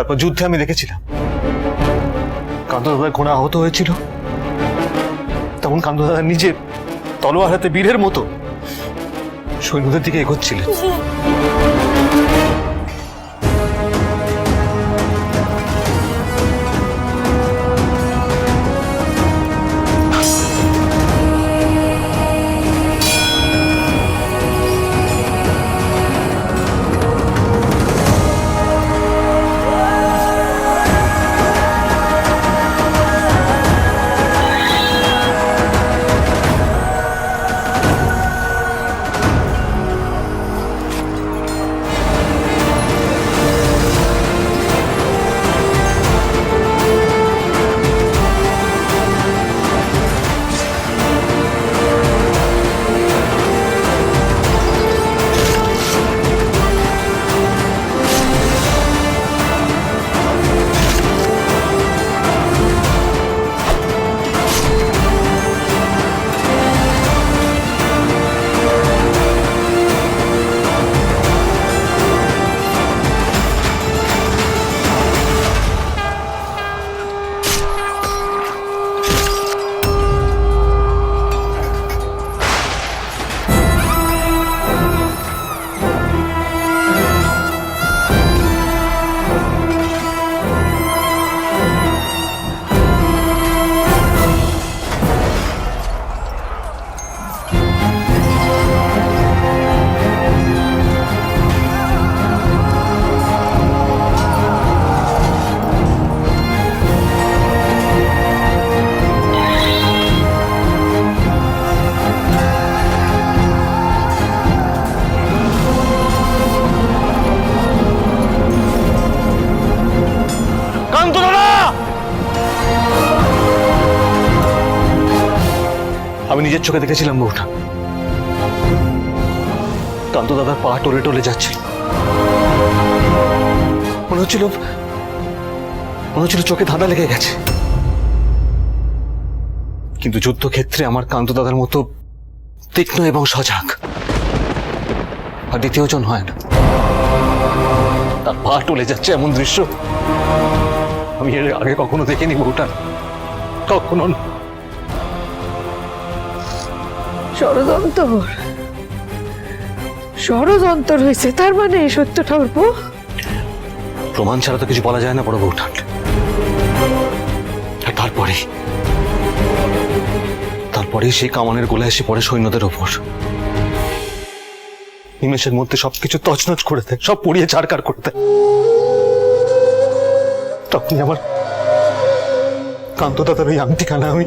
তারপর যুদ্ধে আমি দেখেছিলাম। কান্ত দাদার ঘোড়া আহত হয়েছিল। তখন কান্ত দাদা নিজে তলোয়ার হাতে বীরের মতো সৈন্যদের দিকে এগোচ্ছিলেন। আমি নিজের চোখে দেখেছিলাম বউটা। কান্ত দাদার পা টলে টলে যাচ্ছে মনে হচ্ছিল মনে হচ্ছিল চোখে ধাঁধা লেগে গেছে। কিন্তু যুদ্ধক্ষেত্রে আমার কান্ত দাদার মতো তীক্ষ্ণ এবং সজাগ আর দ্বিতীয়জন হয় না। তার পা টলে যাচ্ছে এমন দৃশ্য আমি এর আগে কখনো দেখিনি বউটা কখনো না। ষড়যন্ত্র ষড়যন্ত্র হয়েছে তার মানে এই সত্যটা অল্প প্রমাণ ছাড়া তো কিছু বলা যায় না, বড় বউঠান আর তারপরে? তারপরে সেই কামানের গোলা এসে পড়ে সৈন্যদের ওপর। নিমেষের মধ্যে সবকিছু তছনছ করে দেয়, সব পুড়িয়ে ছাড়কার করে দেয়। তখনই আমার কান্ত দাদার ওই আংটি খানা আমি